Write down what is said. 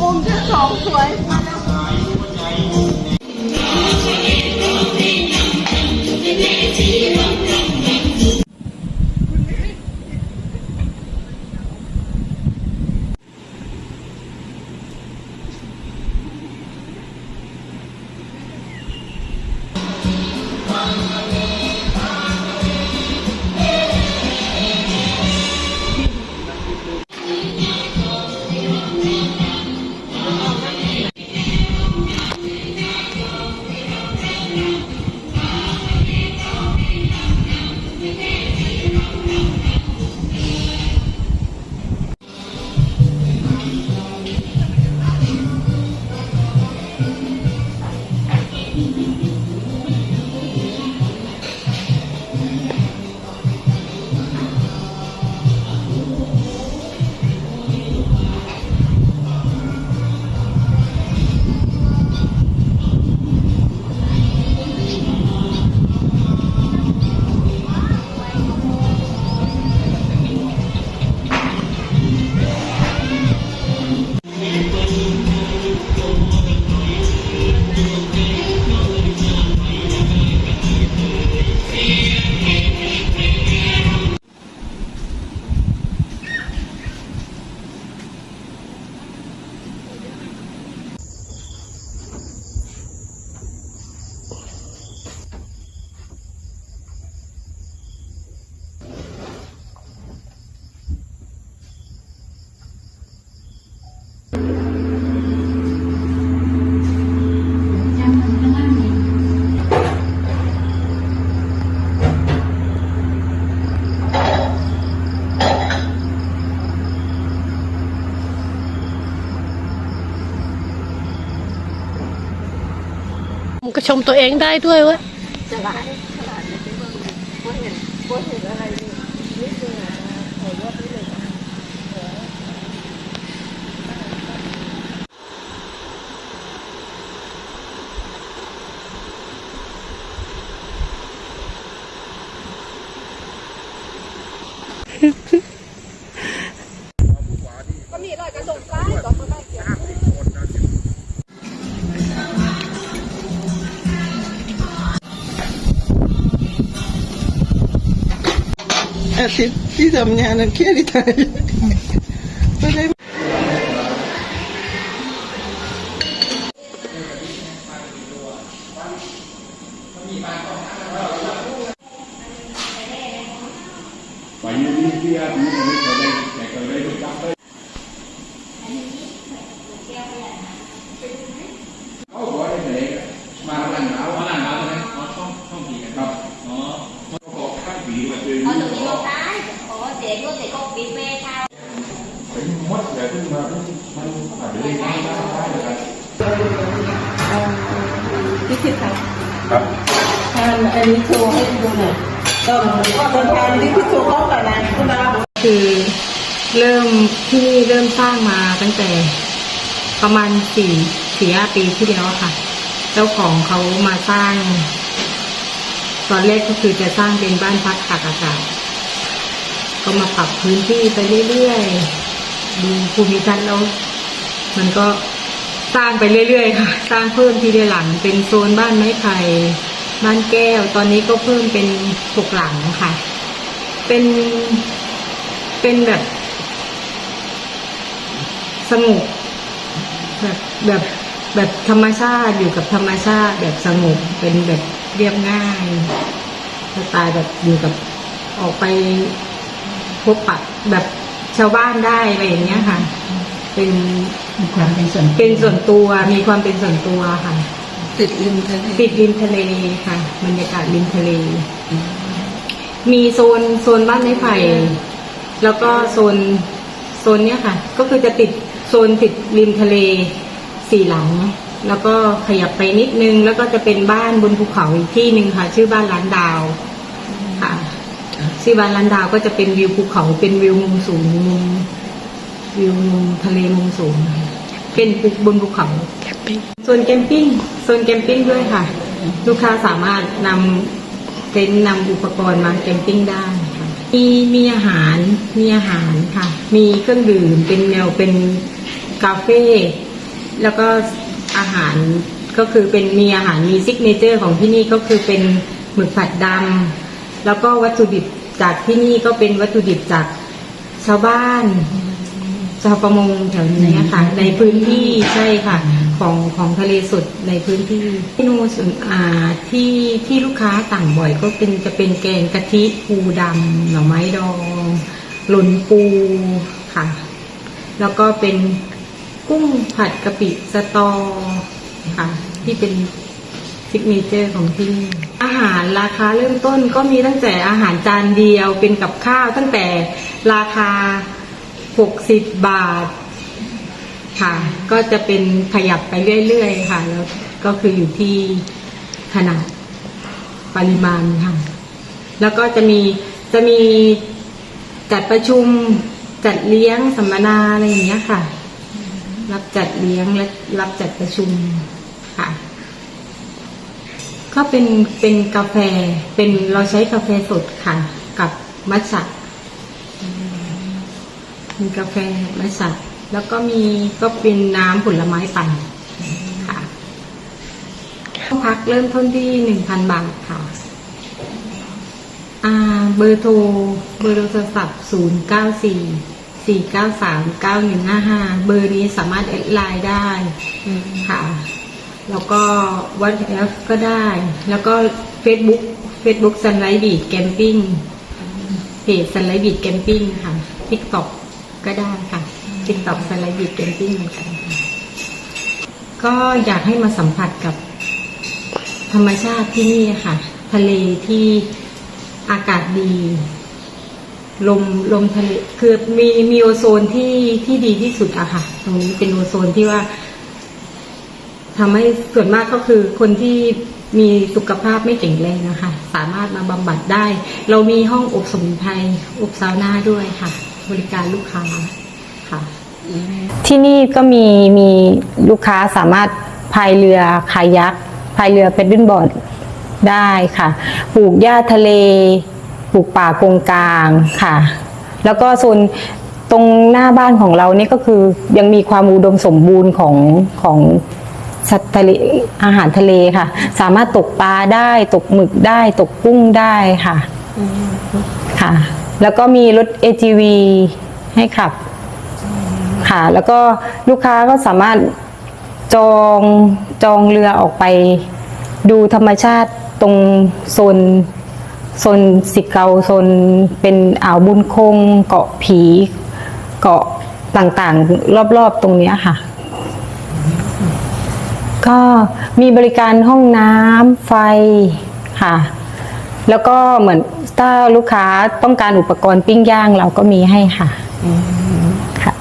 我们家长腿妈 ชมตัวเองได้ด้วยเวะจะหลาย อาทิตย์ที่ทำงานนั้นแค่ที่ไทยไม่ได้ Và như đi kia cũng không biết ở đây, để ở đây được chắc đây. Có gọi đây để mà làm áo, mà làm áo này, nó không không gì cả. Nó nó có các vị mà chơi เขาถึงมีก็ตายขอเสียด้วยแต่ก็ปิดเวทา phải mất rồi nhưng mà nó nó phải để nó nó nó được rồi. พิธีท ครับำทานอันนี้โชว์ให้ดูหน่อยต้องต้องทานที่พิธีโชว์เข้ากับร้านคุณดาวคือเริ่มที่นี่เริ่มสร้างมาตั้งแต่ประมาณสี่สี่ห้าปีที่แล้วอะค่ะ เจ้าของเขามาสร้าง ตอนแรกก็คือจะสร้างเป็นบ้านพักตากอากาศ ก็มาปรับพื้นที่ไปเรื่อยๆดูภูมิทัศน์แล้วมันก็ สร้างไปเรื่อยๆค่ะ สร้างเพิ่มทีเดียวหลัง เป็นโซนบ้านไม้ไผ่บ้านแก้ว ตอนนี้ก็เพิ่มเป็นหกหลังค่ะ เป็นเป็นแบบ สงบแบบแบบแบบธรรมชาติอยู่กับธรรมชาติแบบสงบเป็นแบบเรียบง่ายสไตล์แบบอยู่กับออกไปพบปะแบบชาวบ้านได้อะไรอย่างเงี้ยค่ะ เป็น มีความเป็นส่วนเป็นส่วนตัวมีความเป็นส่วนตัวค่ะ ติดริมทะเลติดริมทะเลค่ะบรรยากาศริมทะเล มีโซนโซนบ้านไม้ไผ่แล้วก็โซนโซนเนี้ยค่ะ ก็คือจะติดโซนติดริมทะเลสี่หลัง แล้วก็ขยับไปนิดนึง แล้วก็จะเป็นบ้านบนภูเขาอีกที่หนึ่งค่ะ ชื่อบ้านล้านดาวค่ะชื่อบ้านล้านดาวก็จะเป็นวิวภูเขาเป็นวิวมุมสูงมุมวิวมุมทะเลมุมสูง เป็นภูบนภูเขาโซนแคมปิ้งโซนแคมปิ้งด้วยค่ะ ลูกค้าสามารถนำเต็นท์นำอุปกรณ์มาแคมปิ้งได้ค่ะมีมีอาหารมีอาหารค่ะ มีเครื่องดื่มเป็นแนวเป็นกาเฟ่แล้วก็อาหารก็คือเป็นมีอาหารมีซิกเนเจอร์ของที่นี่ก็คือเป็นหมึกผัดดำแล้วก็วัตถุดิบจากที่นี่ก็เป็นวัตถุดิบจากชาวบ้าน ชาวประมงแถวนี้ค่ะ ในพื้นที่ใช่ค่ะ ของของทะเลสดในพื้นที่เมนูส่วนอ่าที่ที่ลูกค้าสั่งบ่อยก็เป็นจะเป็นแกงกะทิปูดำหน่อไม้ดองหล่นปูค่ะ แล้วก็เป็นกุ้งผัดกะปิสตอค่ะ ที่เป็นซิกเนเจอร์ของที่นี่อาหารราคาเริ่มต้นก็มีตั้งแต่อาหารจานเดียวเป็นกับข้าวตั้งแต่ราคา 60บาท ค่ะ ก็จะเป็นขยับไปเรื่อยๆค่ะ แล้วก็คืออยู่ที่ขนาดปริมาณค่ะ แล้วก็จะมีจะมีจัดประชุมจัดเลี้ยงสัมมนาอะไรอย่างเงี้ยค่ะ รับจัดเลี้ยงและรับจัดประชุมค่ะ ก็เป็นเป็นกาแฟเป็นเราใช้กาแฟสดค่ะ กับมัทฉะ มีกาแฟไมัทฉะแล้วก็มีก็เป็นน้ำผลไม้ปั่นค่ะห้องพักเริ่มต้นที่หนึ่งพันบาทค่ะอ่าเบอร์โทรเบอร์โทรศัพท์ศูนย์เก้าสี่สี่เก้าสามเก้าหนึ่งห้าห้าเบอร์นี้สามารถแอดไลน์ได้ค่ะ แล้วก็วัดแอฟก็ได้ แล้วก็ Facebook Facebook ซันไลท์บีดแกมปิ้งเพจซันไลท์บีดแกมปิ้งค่ะ TikTok ก็ ก็ได้ค่ะ TikTok ซันไลท์บีดแกมปิ้งเหมือนกันก็อยากให้มาสัมผัสกับธรรมชาติที่นี่ค่ะ ทะเลที่อากาศดี ลมลมทะเลคือมีมีโอโซนที่ที่ดีที่สุดอะค่ะ ตรงนี้เป็นโอโซนที่ว่าทำให้ส่วนมากก็คือคนที่มีสุขภาพไม่แข็งแรงนะคะ สามารถมาบำบัดได้ เรามีห้องอบสมุนไพรอบซาวน่าด้วยค่ะ บริการลูกค้าค่ะ ที่นี่ก็มีมีลูกค้าสามารถพายเรือคายักพายเรือเป็นดินบอร์ดได้ค่ะ ปลูกหญ้าทะเล ปลูกป่ากงกลางค่ะ แล้วก็โซนตรงหน้าบ้านของเรานี่ก็คือยังมีความอุดมสมบูรณ์ของของสัตว์ทะเลอาหารทะเลค่ะ สามารถตกปลาได้ตกหมึกได้ตกกุ้งได้ค่ะค่ะ แล้วก็มีรถ AGV ให้ขับ ค่ะ แล้วก็ลูกค้าก็สามารถจองจองเรือออกไป ดูธรรมชาติตรงโซนโซนสิเกาโซนเป็นอ่าวบุญคง เกาะผี เกาะต่างๆ รอบๆตรงนี้ค่ะ ก็มีบริการห้องน้ำไฟค่ะ แล้วก็เหมือนถ้าลูกค้าต้องการอุปกรณ์ปิ้งย่างเราก็มีให้ค่ะค่ะ